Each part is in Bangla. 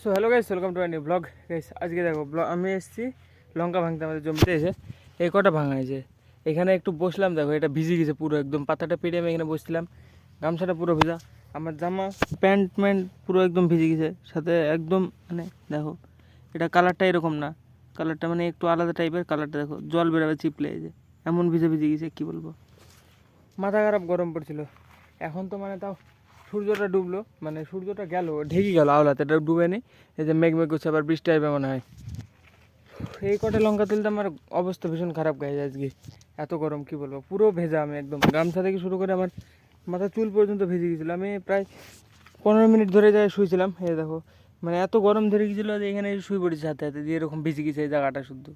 So hello guys welcome to new blog guys আজকে দেখো ব্লগ আমি এসেছি লঙ্কা ভাঙতে, আমাদের জমিতে এসে। এই কটা ভাঙা হয়েছে। এখানে একটু বসলাম, দেখো, এটা ভিজে গেছে পুরো একদম। পাতাটা পেরিয়ে আমি এখানে বসছিলাম। গামছাটা পুরো ভিজা। আমার জামা প্যান্ট ম্যান্ট পুরো একদম ভিজে গেছে। সাথে একদম মানে দেখো, এটা কালারটা এরকম না। কালারটা মানে একটু আলাদা টাইপের কালারটা দেখো, জল বেরোবে, চিপলে যে। এমন ভিজে ভিজে গেছে, কী বলব? মাথা খারাপ গরম পড়ছিল। এখন তো মানে তাও সূর্যটা ডুবলো মানে সূর্যটা গেল, ঢেকে গেল আওলাতে, এটা ডুবে নি এই যে মেঘ মেঘ করছে, আবার বৃষ্টি আসবে মনে হয়। এই কটা লঙ্কা তুলতে আমার অবস্থা ভীষণ খারাপ গায়ে আজকে। এত গরম, কি বলব? পুরো ভেজা আমি একদম। গামছা থেকে শুরু করে আমার মাথা চুল পর্যন্ত ভেজে গেছিল। আমি প্রায় পনেরো মিনিট ধরে যায় শুয়েছিলাম এই দেখো। মানে এত গরম ধরে গেছিল যে এখানে শুয়ে পড়েছে হাতে হাতে, দিয়ে এরকম ভিজে গেছে এই জায়গাটা শুদ্ধ।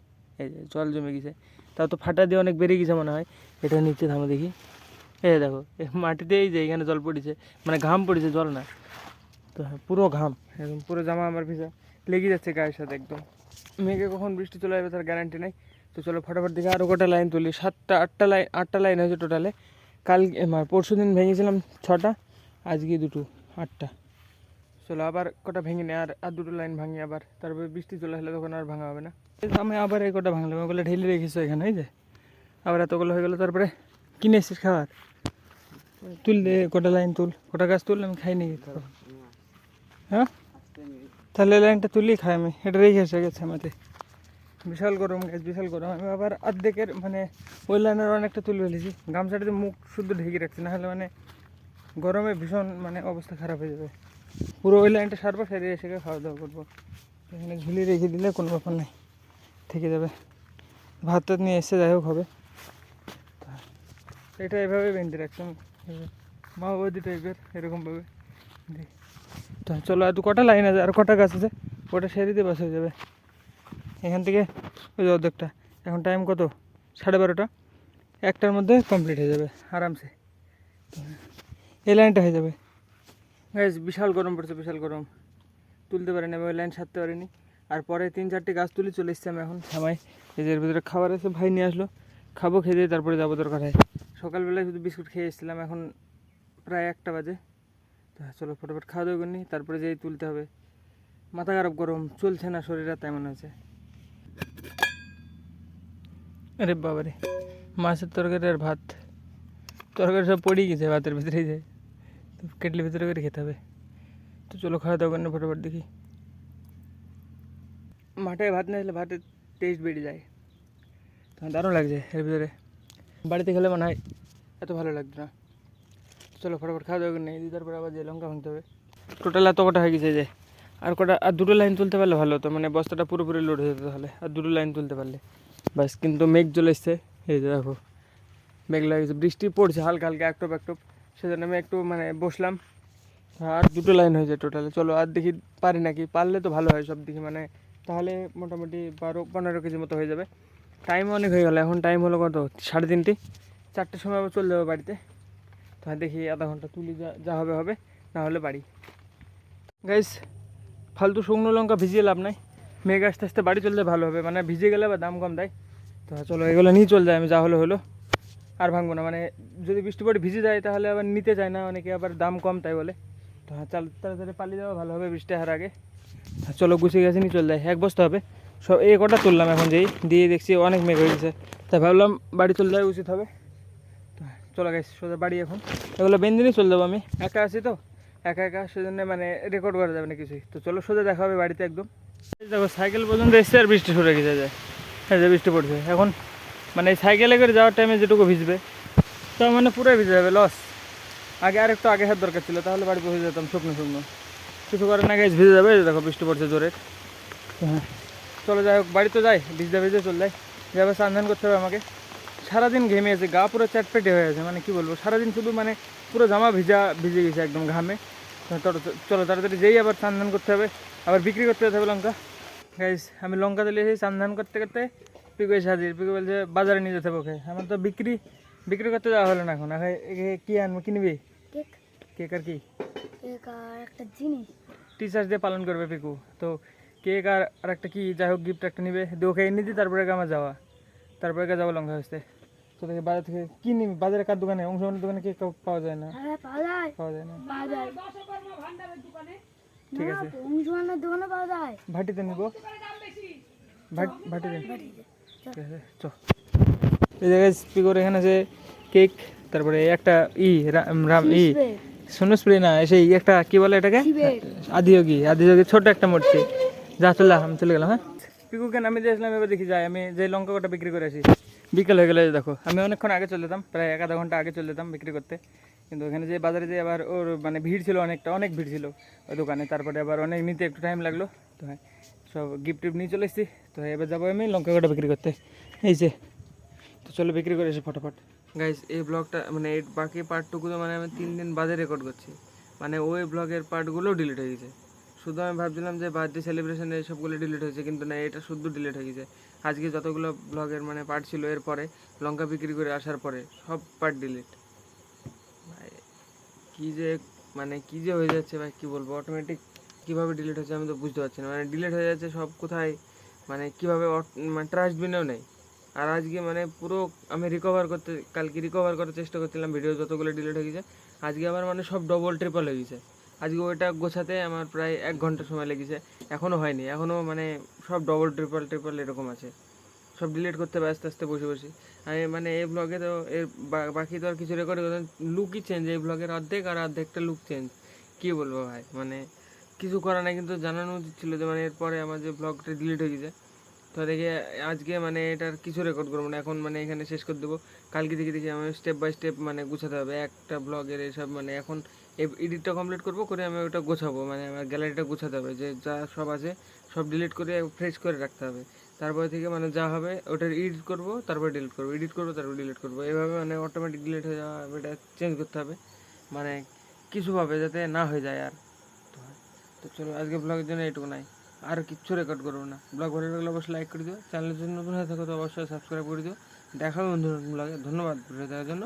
এই জল জমে গেছে। তাও তো ফাটা দিয়ে অনেক বেড়ে গেছে মনে হয়। এটা নিচে থামে দেখি। এই দেখো মাটিতে এই যে এখানে জল পড়েছে মানে ঘাম পড়েছে, জল না। তো হ্যাঁ পুরো ঘাম। একদম পুরো জামা আমার ভিজা। লেগে যাচ্ছে গায়ের সাথে একদম। মেঘে কখন বৃষ্টি চলে যাবে তার গ্যারান্টি নেই। তো চলো ফটাফট দিকে আরও কটা লাইন তুলি। সাতটা, আটটা লাইন আটটা লাইন হয়েছে টোটালে কাল পরশু দিন ভেঙেছিলাম ছটা, আজকে দুটো, আটটা। চলো আবার কটা ভেঙে নে, আর আর দুটো লাইন ভাঙি আবার। তারপরে বৃষ্টি চলে আসলে তখন আর ভাঙা হবে না। আমি আবার এই কটা ভাঙলাম, ওগুলো ঢেলে রেখেছো এখানে, এই যে। আবার এতগুলো হয়ে গেলো, তারপরে কিনে এসেছিস খাবার? তুল কটা লাইন তুল। কটা গাছ তুল আমি খাই নি হ্যাঁ? তাহলে লাইনটা তুলি খাই আমি। এটা রেখে এসে গেছে আমাদের। বিশাল গরম গাছ, বিশাল গরম। আমি আবার অর্ধেকের মানে ওই লাইনের অনেকটা তুলে ফেলেছি। গামছাটাতে মুখ শুদ্ধ ঢেকে রাখছি, নাহলে মানে গরমে ভীষণ মানে অবস্থা খারাপ হয়ে যাবে। পুরো ওই লাইনটা সারবো সেরে এসে খাওয়া দাওয়া করব। এখানে ঝুলিয়ে রেখে দিলে কোনো ব্যাপার নেই, থেকে যাবে। ভাত টাত নিয়ে এসে যাই হোক হবে। তা, এটা এভাবে বেঁধে রাখছি আমি মা বৌদি টাইপের এরকমভাবে তো চলো, আর কটা লাইন আছে, আর কটা গাছ আছে, ওটা দিয়ে বাস হয়ে যাবে। এখান থেকে ওই যে অর্ধেকটা। এখন টাইম কত? সাড়ে বারোটা। একটার মধ্যে কমপ্লিট হয়ে যাবে, আরামসে। এই লাইনটা হয়ে যাবে। গাইজ বিশাল গরম পড়ছে, বিশাল গরম। তুলতে পারিনি, আমি ওই লাইন সারতে পারিনি। আর পরে তিন চারটে গাছ তুলে চলে এসছি আমি এখন সামাই এই যে এর ভিতরে খাবার আছে, ভাই নিয়ে আসলো। খাব, খেয়ে দিয়ে তারপরে যাব দরকার হয়। সকালবেলায় শুধু বিস্কুট খেয়ে এসেছিলাম এখন প্রায় একটা বাজে। তো চলো ফটোফট খাওয়া দাওয়া করিনি তারপরে যেই তুলতে হবে। মাথা খারাপ গরম চলছে না শরীরে তেমন আছে। আরে বাবারে মাছের তরকারি আর ভাত। তরকারি সব পড়েই গেছে ভাতের ভিতরেই যায়। তো কেটলির ভিতরে করে খেতে হবে। তো চলো খাওয়া দাওয়া করেন ফটোফট দেখি। মাঠে ভাত না খেলে ভাতের টেস্ট বেড়ে যায়। তো দারুণ লাগছে এর ভিতরে। বাড়িতে খেলে মনে হয় এত ভালো লাগতো না। চলো ফটাফট খাওয়া দাওয়া নিই তারপর আবার যে লঙ্কা ভাঙতে হবে। টোটাল এত কটা হয়ে গেছে যে, আর কটা, আর দুটো লাইন তুলতে পারলে ভালো হতো মানে বস্তাটা পুরোপুরি লোড হয়ে যেত তাহলে, আর দুটো লাইন তুলতে পারলে। বাস, কিন্তু মেঘ চলে এসছে, এই যে দেখো, মেঘ লাগছে বৃষ্টি পড়ছে হালকা হালকা, একটু একটু, সেজন্য আমি একটু মানে বসলাম। আর দুটো লাইন হয়েছে টোটালে চলো আর দেখি পারি নাকি, পারলে তো ভালো হয় সব দিকে মানে তাহলে মোটামুটি বারো, পনেরো কেজি মতো হয়ে যাবে। টাইম অনেক হয়ে গেল এখন টাইম হলো কত? সাড়ে তিনটে। চারটের সময় আবার চলে যাব বাড়িতে। তো দেখি আধা ঘণ্টা তুলি যা যা হবে হবে। না হলে বাড়ি। গাইস ফালতু শুকনো লঙ্কা ভিজিয়ে লাভ নাই। মেঘ আস্তে আস্তে বাড়ি চললে ভালো হবে। মানে ভিজে গেলে আবার দাম কম দেয়। তো চলো এগুলো নিয়ে চলে যায় আমি যা হলো হলো। আর ভাঙবো না। মানে যদি বৃষ্টি পড়ে ভিজে যায় তাহলে আবার নিতে চায় না। অনেকে আবার দাম কম তাই বলে। তো হ্যাঁ চাল তাড়াতাড়ি পালিয়ে যাওয়া ভালো হবে বৃষ্টি হার আগে। হ্যাঁ, চলো গুছিয়ে গেছে নিয়ে চলে যায় এক বস্তা হবে। সব এই কটা তুললাম এখন যেই দিয়ে দেখছি অনেক মেঘ হয়ে গেছে তাই ভাবলাম বাড়ি চলে যাওয়া উচিত হবে। চলে হ্যাঁ, গেছি সোজা বাড়ি এখন। এগুলো বেঞ্জিনই চলে যাব আমি। একা আছি তো? একা একা সেজন্য মানে রেকর্ড করা যাবে না কিছুই। তো চলো সোজা দেখা হবে বাড়িতে একদম। দেখো সাইকেল পর্যন্ত এসছে আর বৃষ্টি সরে গেছে। যায় এই যে বৃষ্টি পড়ছে। এখন মানে সাইকেলে করে যাওয়ার টাইমে যেটুকু ভিজবে তো মানে পুরোই ভিজে যাবে লস আগে আর একটু আগে হাত দরকার ছিল তাহলে বাড়ি পৌঁছে যেতাম শুকনো শুকনো। কিছু করার গেছে ভিজে যাবে। দেখো বৃষ্টি পড়ছে জোরে। হ্যাঁ। চলো যাই হোক বাড়ি তো যাই ভিজতে ভিজে চলে যাই। যাবে স্নান করতে হবে আমাকে। সারাদিন ঘেমে আছে গা পুরো চ্যাটপেটে হয়ে আছে মানে কি বলব? সারাদিন শুধু মানে পুরো জামা ভিজা ভিজে গেছে একদম ঘামে। চলো- চলো তাড়াতাড়ি যেই আবার স্নান করতে হবে আবার বিক্রি করতে যেতে হবে লঙ্কা। গাইস আমি লঙ্কা তুলে এসে স্নান করতে করতে পিকু এসে হাজির। পিকু বলছে বাজারে নিয়ে যেতে হবে ওকে। আমার তো বিক্রি বিক্রি করতে যাওয়া হলো না এখন। এখন কি আনব কি নিবি? কেক। কেক আর কি? একটা জিনিস। টিচার্স ডে পালন করবে পিকু। তো কেক আর আর একটা কি যাই হোক গিফট একটা নিবে। দিয়ে ওকে এনে দিই তারপরে আমার যাওয়া। তারপরে একা যাব লঙ্কা হচ্ছে তো দেখি বাজার থেকে কি নিবি? বাজারে কার দোকানে? অংশমানের দোকানে কেক পাওয়া যায় না? পাওয়া যায় না। ঠিক আছে। মুসলমানের দোকানে পাওয়া যায়। ভাটিতে নিব। ভাট ভাটিতে। ঠিক আছে চ। এই জায়গায় স্পিকর এখানে আছে কেক তারপরে একটা ই রাম ই। সোনো স্প্রে না সেই একটা কি বলে এটাকে। আদিযোগী আদিযোগী ছোট একটা মূর্তি। যা চলে আমি চলে গেলাম হ্যাঁ? পিকুকে নামে দিয়েছিলাম এবার দেখি যাই। আমি যে লঙ্কা কটা বিক্রি করে আসি। বিকেল হয়ে গেলে দেখো, আমি অনেকক্ষণ আগে চলে যেতাম, প্রায় এক আধা ঘণ্টা আগে চলে যেতাম বিক্রি করতে। কিন্তু ওখানে যে বাজারে যে আবার ওর মানে ভিড় ছিল অনেকটা, অনেক ভিড় ছিল ওই দোকানে। তারপরে আবার অনেক নিতে একটু টাইম লাগল, তো হ্যাঁ সব গিফট টিফট নিয়ে চলে এসেছি। তো এবার যাব আমি লঙ্কা কটা বিক্রি করতে। এই যে, তো চলো বিক্রি করে এসে ফটাফট। গাইস এই ব্লগটা মানে এই বাকি পার্টটুকু তো মানে আমি তিন দিন বাদে রেকর্ড করছি। মানে ওই ব্লগের পার্টগুলোও ডিলিট হয়ে গেছে। শুধু আমি ভাবছিলাম যে বার্থডে সেলিব্রেশন সবগুলো ডিলিট হয়েছে, কিন্তু না, এটা শুদ্ধ ডিলিট হয়ে গেছে। আজকে যতগুলো ব্লগের মানে পার্ট ছিল, এরপরে লঙ্কা বিক্রি করে আসার পরে সব পার্ট ডিলিট কি যে মানে কি যে হয়ে যাচ্ছে, ভাই, কি বলব? অটোমেটিক কীভাবে ডিলিট হচ্ছে আমি তো বুঝতে পারছি না। মানে ডিলিট হয়ে যাচ্ছে সব কোথায় মানে কীভাবে মানে ট্রাস্টবিনেও নেই। আর আজকে মানে পুরো আমি রিকভার করতে, কালকে রিকভার করার চেষ্টা করছিলাম ভিডিও যতগুলো ডিলিট হয়ে গেছে, আজকে আবার মানে সব ডবল ট্রিপল হয়ে গেছে। আজকে ওইটা গোছাতে আমার প্রায় এক ঘণ্টা সময় লেগেছে। এখনও হয়নি। এখনও মানে সব ডবল ট্রিপল ট্রিপল এরকম আছে। সব ডিলিট করতে হবে, আস্তে আস্তে বসে বসে। আমি মানে এই ব্লগে তো এর বাকি তো আর কিছু রেকর্ড লুকই চেঞ্জ এই ব্লগের অর্ধেক আর অর্ধেকটা লুক চেঞ্জ কী বলব ভাই? মানে কিছু করা নাই, কিন্তু জানানো উচিত ছিল যে মানে এরপরে আমার যে ব্লগটা ডিলিট হয়ে গেছে, তো দেখে আজকে মানে এটার কিছু রেকর্ড করব না। এখন মানে এখানে শেষ করে দেবো। কালকে থেকে দেখি আমি স্টেপ বাই স্টেপ মানে গুছাতে হবে। একটা ব্লগের এসব মানে এখন এডিটটা কমপ্লিট করব, করে আমি ওটা গোছাবো মানে আমার গ্যালারিটা গোছাতে হবে, যে যা সব আছে, সব ডিলিট করে ফ্রেশ করে রাখতে হবে। তারপরে থেকে মানে যা হবে ওটার এডিট করব, তারপরে ডিলিট করব এডিট করব, তারপর ডিলিট করব। এভাবে মানে অটোমেটিক ডিলিট হয়ে যাওয়া এটা চেঞ্জ করতে হবে। মানে কিছুভাবে যাতে না হয়ে যায় আর। তো চলো, আজকে ব্লগের জন্য এইটুকু নাই। আর কিচ্ছু রেকর্ড করব না। ব্লগ ভালো লাগলে অবশ্যই লাইক করে দিও। চ্যানেলের জন্য নতুন হয়ে থাকো তো অবশ্যই সাবস্ক্রাইব করে দিও। দেখা হবে বন্ধু ব্লগে ধন্যবাদ। ভিডিও দেওয়ার জন্য।